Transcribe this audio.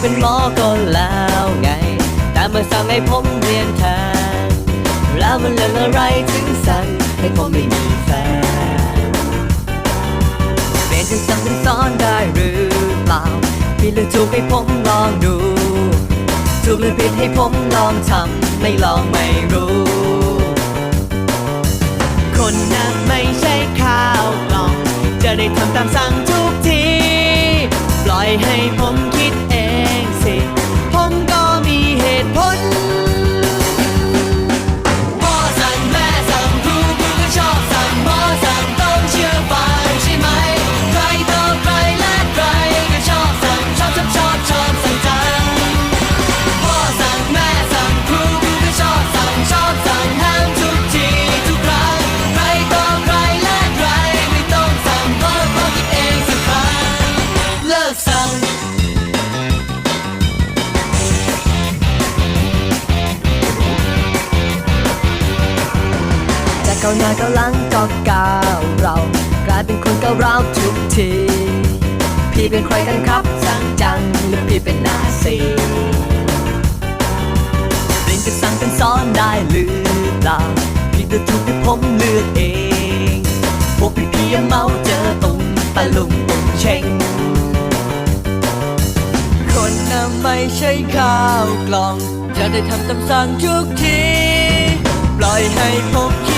เป็นหมอก็แล้วไง แต่มาสั่งให้ผมเรียนแทนแล้วมันเรื่องอะไรถึงสั่งให้ผมไม่มีแฟนเปลี่ยนจากสั่งเป็นสอนได้หรือเปล่าผิดหรือถูกให้ผมลองดูถูกหรือผิดให้ผมลองทำไม่ลองไม่รู้ คนนั้นไม่ใช่ข้าวกล่อง จะได้ทำตามสั่งทุกที ปล่อยให้ผม เลิกสั่งแต่ก้าหน้าก้าหลังก็ก้าวเรา กลายเป็นคนก้าวร้าวทุกที พี่เป็นใครกันครับสังจังหรือพี่เป็นนาซีเรียนจะสังเป็นสอนได้หรือเปล่าพี่จะถูกที่ผมเลือกเอง พวกพี่พี่เมาเจอตุงตะลุงตุงเชง คนน่ะไม่ใช่ข้าวกล่อง จะได้ทำตามสั่งทุกที ปล่อยให้ผมคิด